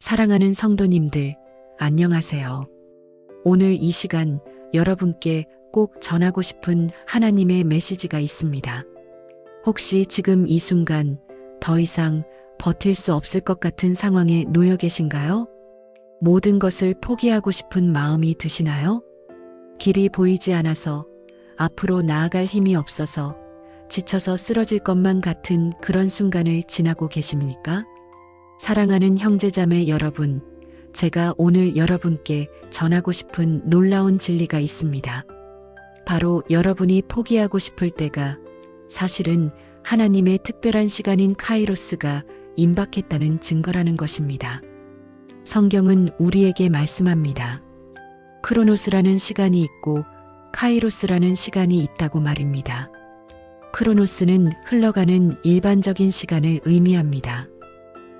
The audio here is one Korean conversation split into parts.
사랑하는 성도님들, 안녕하세요. 오늘 이 시간 여러분께 꼭 전하고 싶은 하나님의 메시지가 있습니다. 혹시 지금 이 순간 더 이상 버틸 수 없을 것 같은 상황에 놓여 계신가요? 모든 것을 포기하고 싶은 마음이 드시나요? 길이 보이지 않아서 앞으로 나아갈 힘이 없어서 지쳐서 쓰러질 것만 같은 그런 순간을 지나고 계십니까? 사랑하는 형제자매 여러분, 제가 오늘 여러분께 전하고 싶은 놀라운 진리가 있습니다. 바로 여러분이 포기하고 싶을 때가 사실은 하나님의 특별한 시간인 카이로스가 임박했다는 증거라는 것입니다. 성경은 우리에게 말씀합니다. 크로노스라는 시간이 있고 카이로스라는 시간이 있다고 말입니다. 크로노스는 흘러가는 일반적인 시간을 의미합니다.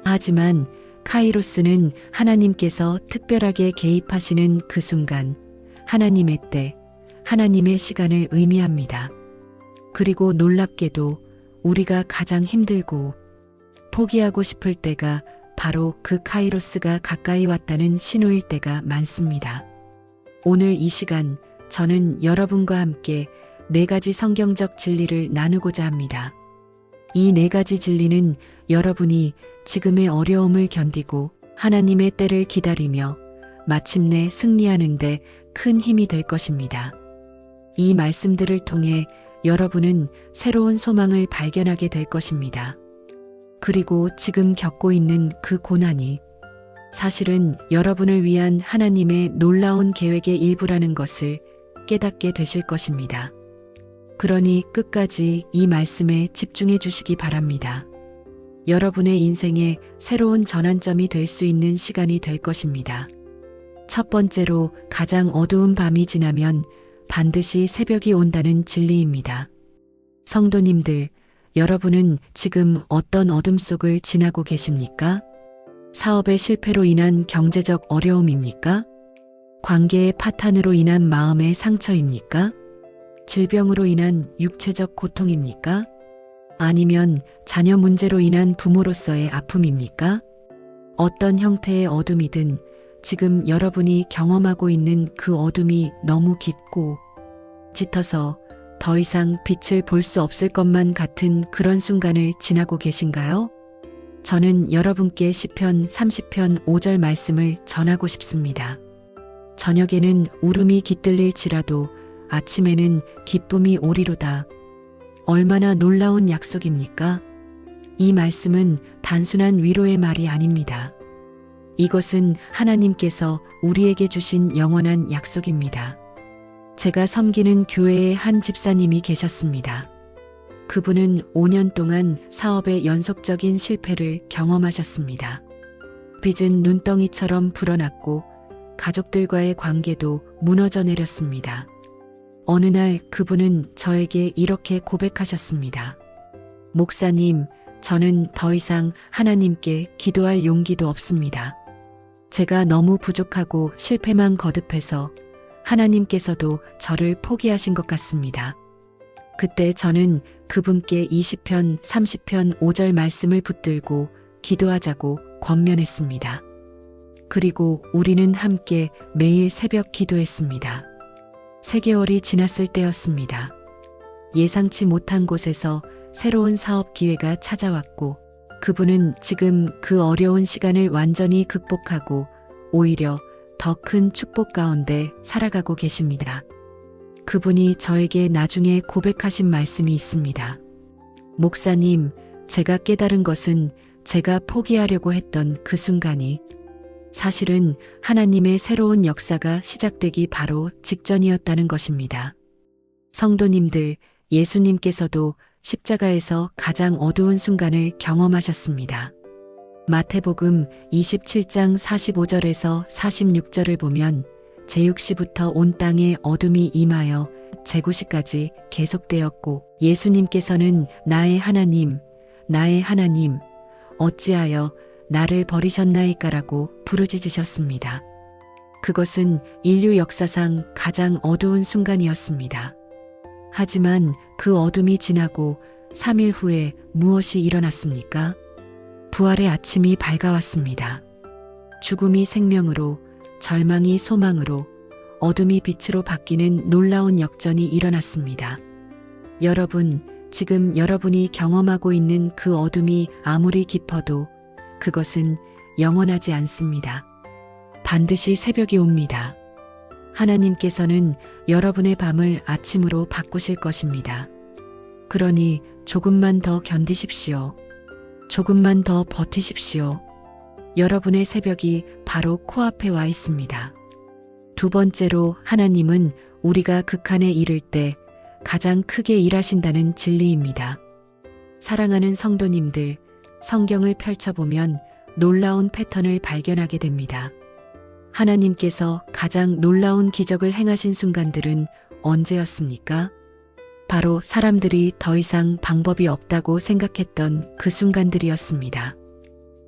하지만 카이로스는 하나님께서 특별하게 개입하시는 그 순간, 하나님의 때, 하나님의 시간을 의미합니다. 그리고 놀랍게도 우리가 가장 힘들고 포기하고 싶을 때가 바로 그 카이로스가 가까이 왔다는 신호일 때가 많습니다. 오늘 이 시간 저는 여러분과 함께 네 가지 성경적 진리를 나누고자 합니다. 이 네 가지 진리는 여러분이 지금의 어려움을 견디고 하나님의 때를 기다리며 마침내 승리하는데 큰 힘이 될 것입니다. 이 말씀들을 통해 여러분은 새로운 소망을 발견하게 될 것입니다. 그리고 지금 겪고 있는 그 고난이 사실은 여러분을 위한 하나님의 놀라운 계획의 일부라는 것을 깨닫게 되실 것입니다. 그러니 끝까지 이 말씀에 집중해 주시기 바랍니다. 여러분의 인생에 새로운 전환점이 될 수 있는 시간이 될 것입니다. 첫 번째로 가장 어두운 밤이 지나면 반드시 새벽이 온다는 진리입니다. 성도님들, 여러분은 지금 어떤 어둠 속을 지나고 계십니까? 사업의 실패로 인한 경제적 어려움입니까? 관계의 파탄으로 인한 마음의 상처입니까? 질병으로 인한 육체적 고통입니까? 아니면 자녀 문제로 인한 부모로서의 아픔입니까? 어떤 형태의 어둠이든 지금 여러분이 경험하고 있는 그 어둠이 너무 깊고 짙어서 더 이상 빛을 볼 수 없을 것만 같은 그런 순간을 지나고 계신가요? 저는 여러분께 시편 30편 5절 말씀을 전하고 싶습니다. 저녁에는 울음이 깃들릴지라도 아침에는 기쁨이 오리로다. 얼마나 놀라운 약속입니까? 이 말씀은 단순한 위로의 말이 아닙니다. 이것은 하나님께서 우리에게 주신 영원한 약속입니다. 제가 섬기는 교회의 한 집사님이 계셨습니다. 그분은 5년 동안 사업의 연속적인 실패를 경험하셨습니다. 빚은 눈덩이처럼 불어났고 가족들과의 관계도 무너져 내렸습니다. 어느 날 그분은 저에게 이렇게 고백하셨습니다. 목사님, 저는 더 이상 하나님께 기도할 용기도 없습니다. 제가 너무 부족하고 실패만 거듭해서 하나님께서도 저를 포기하신 것 같습니다. 그때 저는 그분께 20편, 30편 5절 말씀을 붙들고 기도하자고 권면했습니다. 그리고 우리는 함께 매일 새벽 기도했습니다. 3개월이 지났을 때였습니다. 예상치 못한 곳에서 새로운 사업 기회가 찾아왔고 그분은 지금 그 어려운 시간을 완전히 극복하고 오히려 더 큰 축복 가운데 살아가고 계십니다. 그분이 저에게 나중에 고백하신 말씀이 있습니다. 목사님, 제가 깨달은 것은 제가 포기하려고 했던 그 순간이 사실은 하나님의 새로운 역사가 시작되기 바로 직전이었다는 것입니다. 성도님들, 예수님께서도 십자가에서 가장 어두운 순간을 경험하셨습니다. 마태복음 27장 45절에서 46절을 보면 제6시부터 온 땅에 어둠이 임하여 제9시까지 계속되었고 예수님께서는 나의 하나님, 나의 하나님, 어찌하여 나를 버리셨나이까라고 부르짖으셨습니다. 그것은 인류 역사상 가장 어두운 순간이었습니다. 하지만 그 어둠이 지나고 3일 후에 무엇이 일어났습니까? 부활의 아침이 밝아왔습니다. 죽음이 생명으로, 절망이 소망으로, 어둠이 빛으로 바뀌는 놀라운 역전이 일어났습니다. 여러분, 지금 여러분이 경험하고 있는 그 어둠이 아무리 깊어도 그것은 영원하지 않습니다. 반드시 새벽이 옵니다. 하나님께서는 여러분의 밤을 아침으로 바꾸실 것입니다. 그러니 조금만 더 견디십시오. 조금만 더 버티십시오. 여러분의 새벽이 바로 코앞에 와 있습니다. 두 번째로 하나님은 우리가 극한에 이를 때 가장 크게 일하신다는 진리입니다. 사랑하는 성도님들, 성경을 펼쳐보면 놀라운 패턴을 발견하게 됩니다. 하나님께서 가장 놀라운 기적을 행하신 순간들은 언제였습니까? 바로 사람들이 더 이상 방법이 없다고 생각했던 그 순간들이었습니다.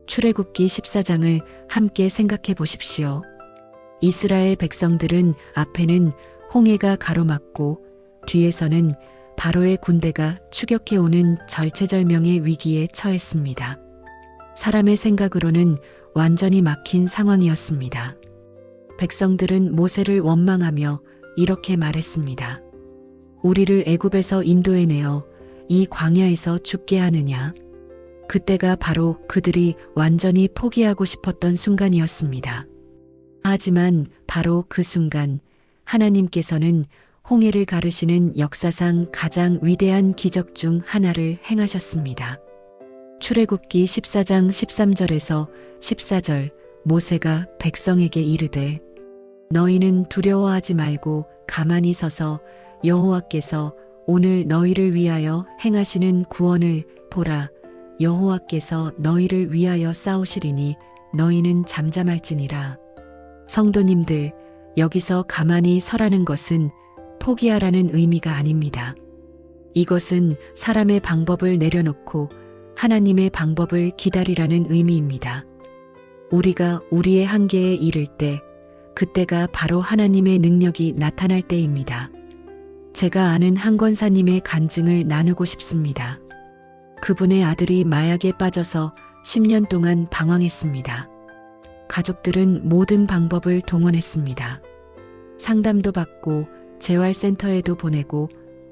출애굽기 14장을 함께 생각해 보십시오. 이스라엘 백성들은 앞에는 홍해가 가로막고 뒤에서는 바로의 군대가 추격해 오는 절체절명의 위기에 처했습니다. 사람의 생각으로는 완전히 막힌 상황이었습니다. 백성들은 모세를 원망하며 이렇게 말했습니다. 우리를 애굽에서 인도해내어 이 광야에서 죽게 하느냐? 그때가 바로 그들이 완전히 포기하고 싶었던 순간이었습니다. 하지만 바로 그 순간 하나님께서는 홍해를 가르시는 역사상 가장 위대한 기적 중 하나를 행하셨습니다. 출애굽기 14장 13절에서 14절 모세가 백성에게 이르되 너희는 두려워하지 말고 가만히 서서 여호와께서 오늘 너희를 위하여 행하시는 구원을 보라 여호와께서 너희를 위하여 싸우시리니 너희는 잠잠할지니라 성도님들 여기서 가만히 서라는 것은 포기하라는 의미가 아닙니다. 이것은 사람의 방법을 내려놓고 하나님의 방법을 기다리라는 의미입니다. 우리가 우리의 한계에 이를 때, 그때가 바로 하나님의 능력이 나타날 때입니다. 제가 아는 한 권사님의 간증을 나누고 싶습니다. 그분의 아들이 마약에 빠져서 10년 동안 방황했습니다. 가족들은 모든 방법을 동원했습니다. 상담도 받고 재활센터에도 보내고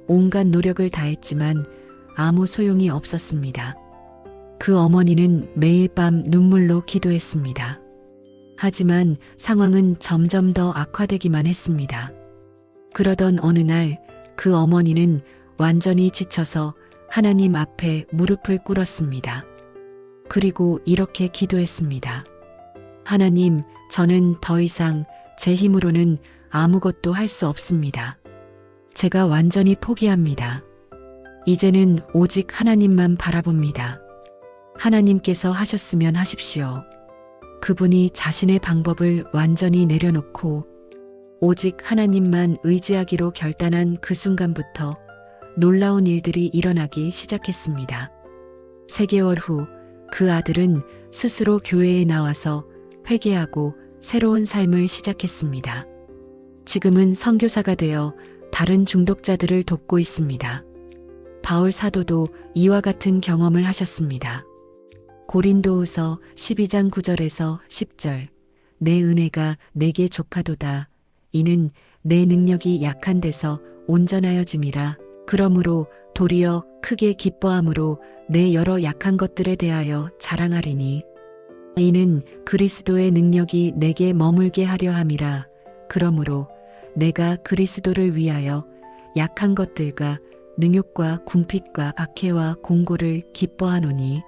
온갖 노력을 다했지만 아무 소용이 없었습니다. 그 어머니는 매일 밤 눈물로 기도했습니다. 하지만 상황은 점점 더 악화되기만 했습니다. 그러던 어느 날 그 어머니는 완전히 지쳐서 하나님 앞에 무릎을 꿇었습니다. 그리고 이렇게 기도했습니다. 하나님, 저는 더 이상 제 힘으로는 아무것도 할 수 없습니다. 제가 완전히 포기합니다. 이제는 오직 하나님만 바라봅니다. 하나님께서 하셨으면 하십시오. 그분이 자신의 방법을 완전히 내려놓고 오직 하나님만 의지하기로 결단한 그 순간부터 놀라운 일들이 일어나기 시작했습니다. 3개월 후 그 아들은 스스로 교회에 나와서 회개하고 새로운 삶을 시작했습니다. 지금은 선교사가 되어 다른 중독자들을 돕고 있습니다. 바울 사도도 이와 같은 경험을 하셨습니다. 고린도후서 12장 9절에서 10절 내 은혜가 내게 족하도다 이는 내 능력이 약한 데서 온전하여짐이라 그러므로 도리어 크게 기뻐함으로 내 여러 약한 것들에 대하여 자랑하리니 이는 그리스도의 능력이 내게 머물게 하려 함이라 그러므로 내가 그리스도를 위하여 약한 것들과 능욕과 궁핍과 박해와 공고를 기뻐하노니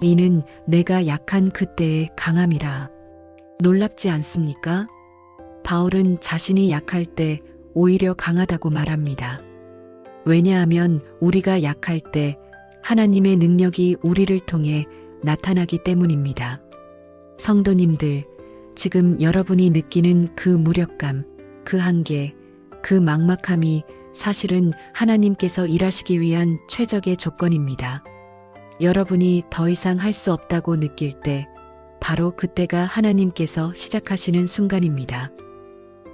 이는 내가 약한 그때의 강함이라. 놀랍지 않습니까? 바울은 자신이 약할 때 오히려 강하다고 말합니다. 왜냐하면 우리가 약할 때 하나님의 능력이 우리를 통해 나타나기 때문입니다. 성도님들, 지금 여러분이 느끼는 그 무력감, 그 한계, 그 막막함이 사실은 하나님께서 일하시기 위한 최적의 조건입니다. 여러분이 더 이상 할 수 없다고 느낄 때 바로 그때가 하나님께서 시작하시는 순간입니다.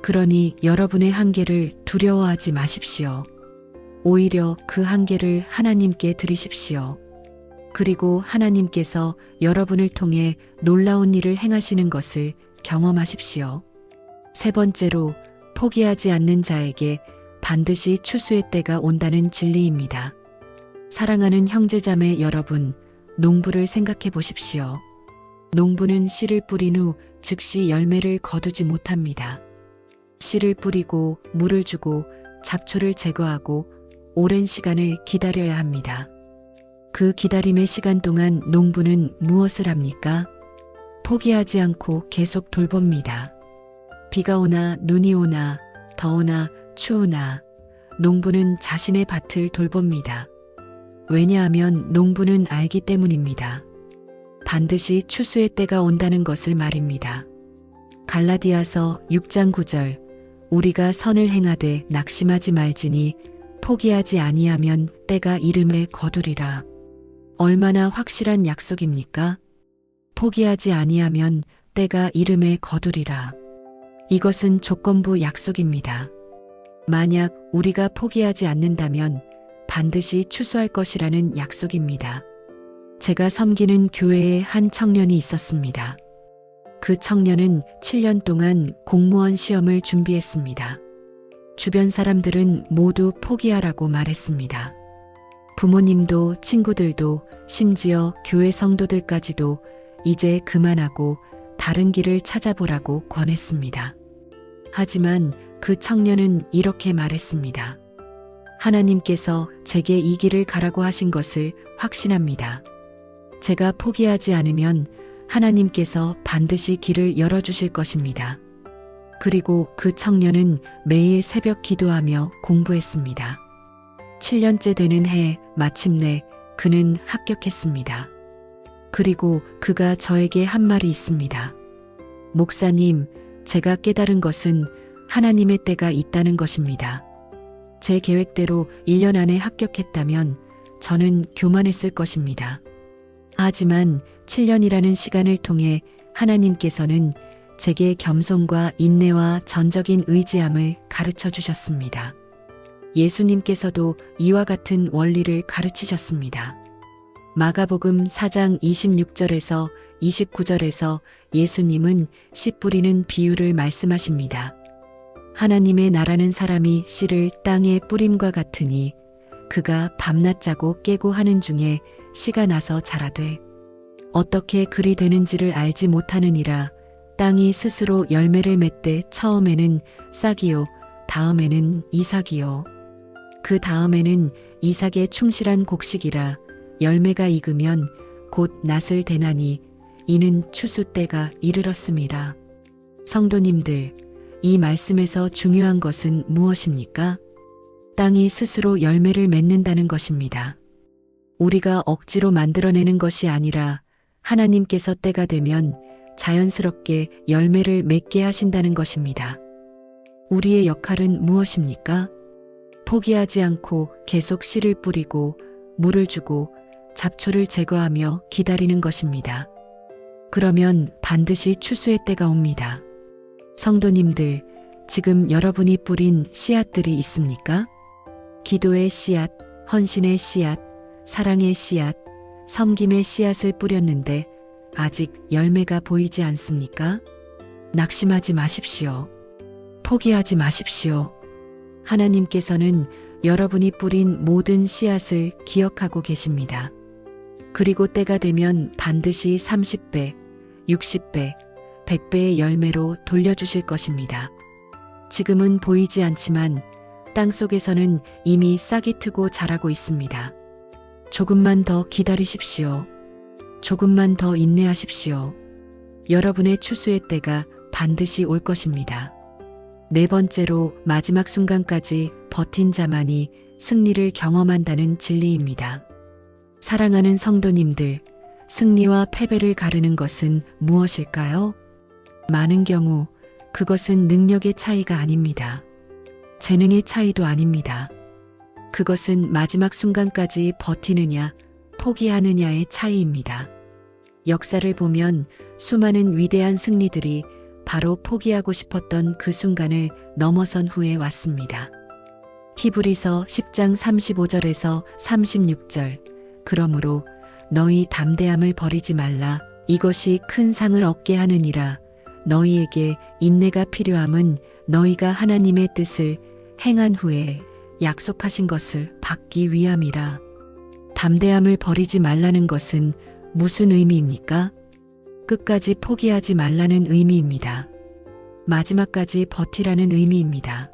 그러니 여러분의 한계를 두려워하지 마십시오. 오히려 그 한계를 하나님께 드리십시오. 그리고 하나님께서 여러분을 통해 놀라운 일을 행하시는 것을 경험하십시오. 세 번째로 포기하지 않는 자에게 반드시 추수의 때가 온다는 진리입니다. 사랑하는 형제자매 여러분, 농부를 생각해 보십시오. 농부는 씨를 뿌린 후 즉시 열매를 거두지 못합니다. 씨를 뿌리고 물을 주고 잡초를 제거하고 오랜 시간을 기다려야 합니다. 그 기다림의 시간 동안 농부는 무엇을 합니까? 포기하지 않고 계속 돌봅니다. 비가 오나 눈이 오나 더우나 추우나 농부는 자신의 밭을 돌봅니다. 왜냐하면 농부는 알기 때문입니다. 반드시 추수의 때가 온다는 것을 말입니다. 갈라디아서 6장 9절 우리가 선을 행하되 낙심하지 말지니 포기하지 아니하면 때가 이름에 거두리라. 얼마나 확실한 약속입니까? 포기하지 아니하면 때가 이름에 거두리라. 이것은 조건부 약속입니다. 만약 우리가 포기하지 않는다면 반드시 추수할 것이라는 약속입니다. 제가 섬기는 교회에 한 청년이 있었습니다. 그 청년은 7년 동안 공무원 시험을 준비했습니다. 주변 사람들은 모두 포기하라고 말했습니다. 부모님도 친구들도 심지어 교회 성도들까지도 이제 그만하고 다른 길을 찾아보라고 권했습니다. 하지만 그 청년은 이렇게 말했습니다. 하나님께서 제게 이 길을 가라고 하신 것을 확신합니다. 제가 포기하지 않으면 하나님께서 반드시 길을 열어주실 것입니다. 그리고 그 청년은 매일 새벽 기도하며 공부했습니다. 7년째 되는 해 마침내 그는 합격했습니다. 그리고 그가 저에게 한 말이 있습니다. 목사님, 제가 깨달은 것은 하나님의 때가 있다는 것입니다. 제 계획대로 1년 안에 합격했다면 저는 교만했을 것입니다. 하지만 7년이라는 시간을 통해 하나님께서는 제게 겸손과 인내와 전적인 의지함을 가르쳐 주셨습니다. 예수님께서도 이와 같은 원리를 가르치셨습니다. 마가복음 4장 26절에서 29절에서 예수님은 씨 뿌리는 비유를 말씀하십니다. 하나님의 나라는 사람이 씨를 땅에 뿌림과 같으니 그가 밤낮 자고 깨고 하는 중에 씨가 나서 자라되 어떻게 그리 되는지를 알지 못하느니라 땅이 스스로 열매를 맺되 처음에는 싹이요 다음에는 이삭이요 그 다음에는 이삭의 충실한 곡식이라 열매가 익으면 곧 낫을 대나니 이는 추수 때가 이르렀음이라 성도님들 이 말씀에서 중요한 것은 무엇입니까? 땅이 스스로 열매를 맺는다는 것입니다. 우리가 억지로 만들어내는 것이 아니라 하나님께서 때가 되면 자연스럽게 열매를 맺게 하신다는 것입니다. 우리의 역할은 무엇입니까? 포기하지 않고 계속 씨를 뿌리고 물을 주고 잡초를 제거하며 기다리는 것입니다. 그러면 반드시 추수의 때가 옵니다. 성도님들, 지금 여러분이 뿌린 씨앗들이 있습니까? 기도의 씨앗, 헌신의 씨앗, 사랑의 씨앗, 섬김의 씨앗을 뿌렸는데 아직 열매가 보이지 않습니까? 낙심하지 마십시오. 포기하지 마십시오. 하나님께서는 여러분이 뿌린 모든 씨앗을 기억하고 계십니다. 그리고 때가 되면 반드시 30배, 60배, 100배의 열매로 돌려주실 것입니다. 지금은 보이지 않지만 땅 속에서는 이미 싹이 트고 자라고 있습니다. 조금만 더 기다리십시오. 조금만 더 인내하십시오. 여러분의 추수의 때가 반드시 올 것입니다. 네 번째로 마지막 순간까지 버틴 자만이 승리를 경험한다는 진리입니다. 사랑하는 성도님들, 승리와 패배를 가르는 것은 무엇일까요? 많은 경우 그것은 능력의 차이가 아닙니다. 재능의 차이도 아닙니다. 그것은 마지막 순간까지 버티느냐, 포기하느냐의 차이입니다. 역사를 보면 수많은 위대한 승리들이 바로 포기하고 싶었던 그 순간을 넘어선 후에 왔습니다. 히브리서 10장 35절에서 36절. 그러므로 너희 담대함을 버리지 말라. 이것이 큰 상을 얻게 하느니라. 너희에게 인내가 필요함은 너희가 하나님의 뜻을 행한 후에 약속하신 것을 받기 위함이라. 담대함을 버리지 말라는 것은 무슨 의미입니까? 끝까지 포기하지 말라는 의미입니다. 마지막까지 버티라는 의미입니다.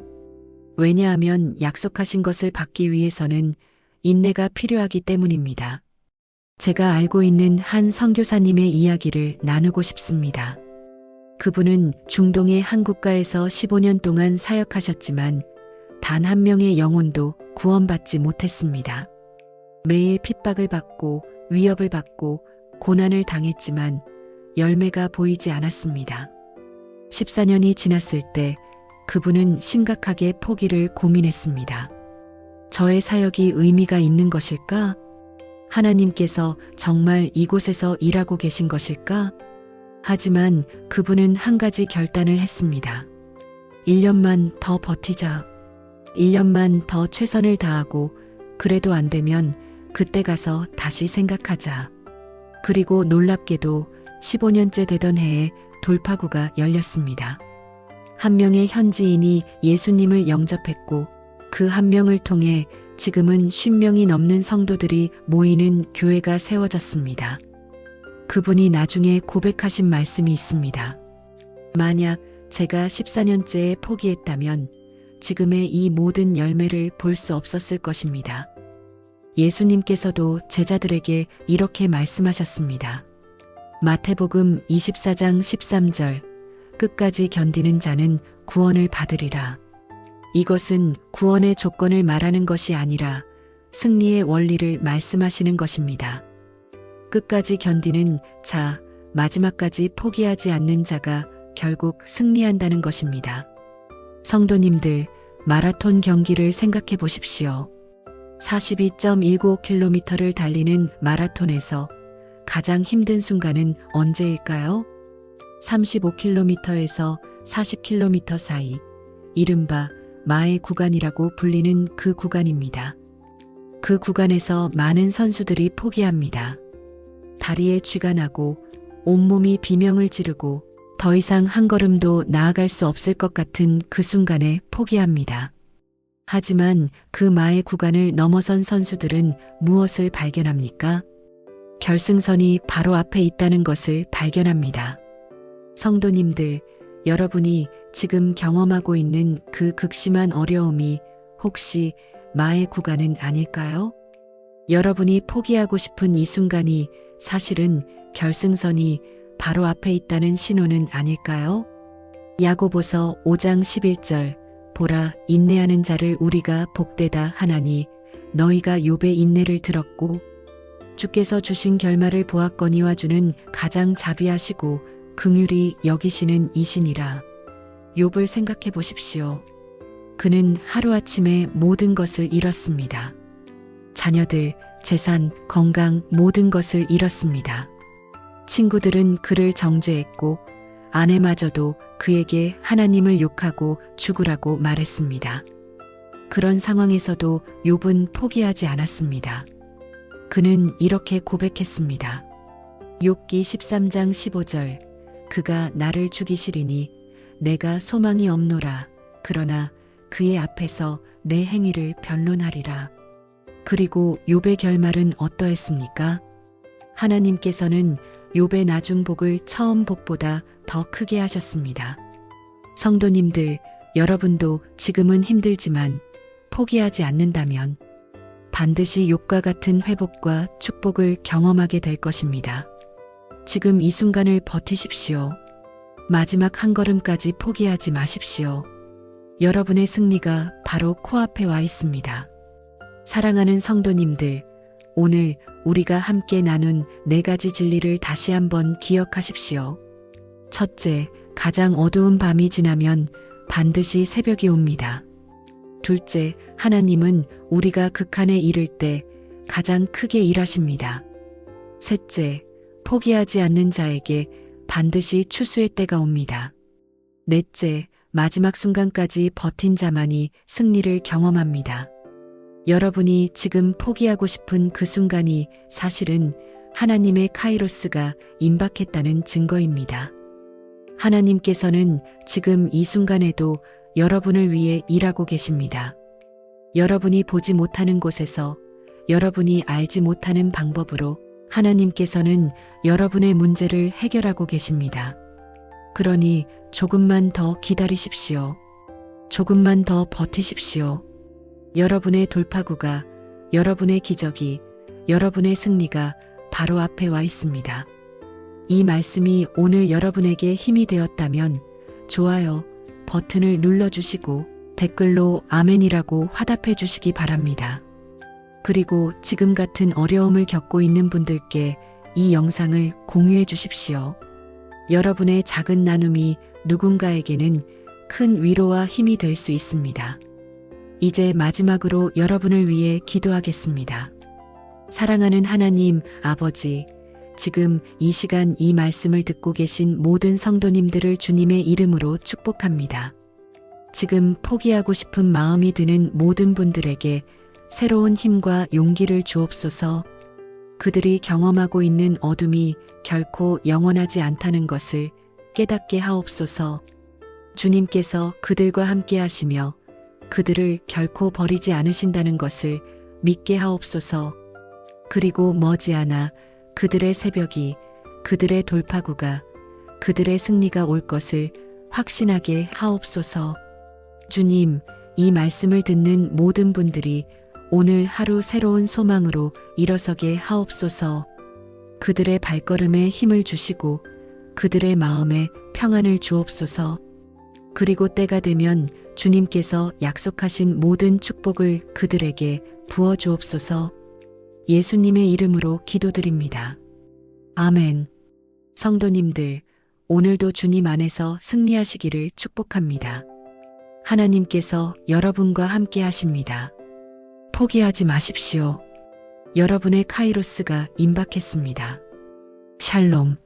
왜냐하면 약속하신 것을 받기 위해서는 인내가 필요하기 때문입니다. 제가 알고 있는 한 선교사님의 이야기를 나누고 싶습니다. 그분은 중동의 한 국가에서 15년 동안 사역하셨지만 단 한 명의 영혼도 구원받지 못했습니다. 매일 핍박을 받고 위협을 받고 고난을 당했지만 열매가 보이지 않았습니다. 14년이 지났을 때 그분은 심각하게 포기를 고민했습니다. 저의 사역이 의미가 있는 것일까? 하나님께서 정말 이곳에서 일하고 계신 것일까? 하지만 그분은 한 가지 결단을 했습니다. 1년만 더 버티자. 1년만 더 최선을 다하고 그래도 안 되면 그때 가서 다시 생각하자. 그리고 놀랍게도 15년째 되던 해에 돌파구가 열렸습니다. 한 명의 현지인이 예수님을 영접했고 그 한 명을 통해 지금은 10명이 넘는 성도들이 모이는 교회가 세워졌습니다. 그분이 나중에 고백하신 말씀이 있습니다. 만약 제가 14년째에 포기했다면 지금의 이 모든 열매를 볼 수 없었을 것입니다. 예수님께서도 제자들에게 이렇게 말씀하셨습니다. 마태복음 24장 13절 끝까지 견디는 자는 구원을 받으리라. 이것은 구원의 조건을 말하는 것이 아니라 승리의 원리를 말씀하시는 것입니다. 끝까지 견디는 자, 마지막까지 포기하지 않는 자가 결국 승리한다는 것입니다. 성도님들, 마라톤 경기를 생각해 보십시오. 42.19km를 달리는 마라톤에서 가장 힘든 순간은 언제일까요? 35km에서 40km 사이, 이른바 마의 구간이라고 불리는 그 구간입니다. 그 구간에서 많은 선수들이 포기합니다. 다리에 쥐가 나고 온몸이 비명을 지르고 더 이상 한 걸음도 나아갈 수 없을 것 같은 그 순간에 포기합니다. 하지만 그 마의 구간을 넘어선 선수들은 무엇을 발견합니까? 결승선이 바로 앞에 있다는 것을 발견합니다. 성도님들, 여러분이 지금 경험하고 있는 그 극심한 어려움이 혹시 마의 구간은 아닐까요? 여러분이 포기하고 싶은 이 순간이 사실은 결승선이 바로 앞에 있다는 신호는 아닐까요? 야고보서 5장 11절 보라 인내하는 자를 우리가 복되다 하나니 너희가 욥의 인내를 들었고 주께서 주신 결말을 보았거니와 주는 가장 자비하시고 긍휼히 여기시는 이신이라 욥을 생각해 보십시오. 그는 하루아침에 모든 것을 잃었습니다. 자녀들, 재산, 건강 모든 것을 잃었습니다. 친구들은 그를 정죄했고 아내마저도 그에게 하나님을 욕하고 죽으라고 말했습니다. 그런 상황에서도 욥은 포기하지 않았습니다. 그는 이렇게 고백했습니다. 욥기 13장 15절 그가 나를 죽이시리니 내가 소망이 없노라 그러나 그의 앞에서 내 행위를 변론하리라. 그리고 욥의 결말은 어떠했습니까? 하나님께서는 욥의 나중 복을 처음 복보다 더 크게 하셨습니다. 성도님들, 여러분도 지금은 힘들지만 포기하지 않는다면 반드시 욥과 같은 회복과 축복을 경험하게 될 것입니다. 지금 이 순간을 버티십시오. 마지막 한 걸음까지 포기하지 마십시오. 여러분의 승리가 바로 코앞에 와 있습니다. 사랑하는 성도님들, 오늘 우리가 함께 나눈 네 가지 진리를 다시 한번 기억하십시오. 첫째, 가장 어두운 밤이 지나면 반드시 새벽이 옵니다. 둘째, 하나님은 우리가 극한에 이를 때 가장 크게 일하십니다. 셋째, 포기하지 않는 자에게 반드시 추수의 때가 옵니다. 넷째, 마지막 순간까지 버틴 자만이 승리를 경험합니다. 여러분이 지금 포기하고 싶은 그 순간이 사실은 하나님의 카이로스가 임박했다는 증거입니다. 하나님께서는 지금 이 순간에도 여러분을 위해 일하고 계십니다. 여러분이 보지 못하는 곳에서 여러분이 알지 못하는 방법으로 하나님께서는 여러분의 문제를 해결하고 계십니다. 그러니 조금만 더 기다리십시오. 조금만 더 버티십시오. 여러분의 돌파구가, 여러분의 기적이, 여러분의 승리가 바로 앞에 와 있습니다. 이 말씀이 오늘 여러분에게 힘이 되었다면 좋아요 버튼을 눌러주시고 댓글로 아멘이라고 화답해 주시기 바랍니다. 그리고 지금 같은 어려움을 겪고 있는 분들께 이 영상을 공유해 주십시오. 여러분의 작은 나눔이 누군가에게는 큰 위로와 힘이 될 수 있습니다. 이제 마지막으로 여러분을 위해 기도하겠습니다. 사랑하는 하나님 아버지, 지금 이 시간 이 말씀을 듣고 계신 모든 성도님들을 주님의 이름으로 축복합니다. 지금 포기하고 싶은 마음이 드는 모든 분들에게 새로운 힘과 용기를 주옵소서. 그들이 경험하고 있는 어둠이 결코 영원하지 않다는 것을 깨닫게 하옵소서. 주님께서 그들과 함께 하시며 그들을 결코 버리지 않으신다는 것을 믿게 하옵소서. 그리고 머지않아 그들의 새벽이 그들의 돌파구가 그들의 승리가 올 것을 확신하게 하옵소서. 주님, 이 말씀을 듣는 모든 분들이 오늘 하루 새로운 소망으로 일어서게 하옵소서. 그들의 발걸음에 힘을 주시고 그들의 마음에 평안을 주옵소서. 그리고 때가 되면 주님께서 약속하신 모든 축복을 그들에게 부어 주옵소서. 예수님의 이름으로 기도드립니다. 아멘. 성도님들, 오늘도 주님 안에서 승리하시기를 축복합니다. 하나님께서 여러분과 함께 하십니다. 포기하지 마십시오. 여러분의 카이로스가 임박했습니다. 샬롬.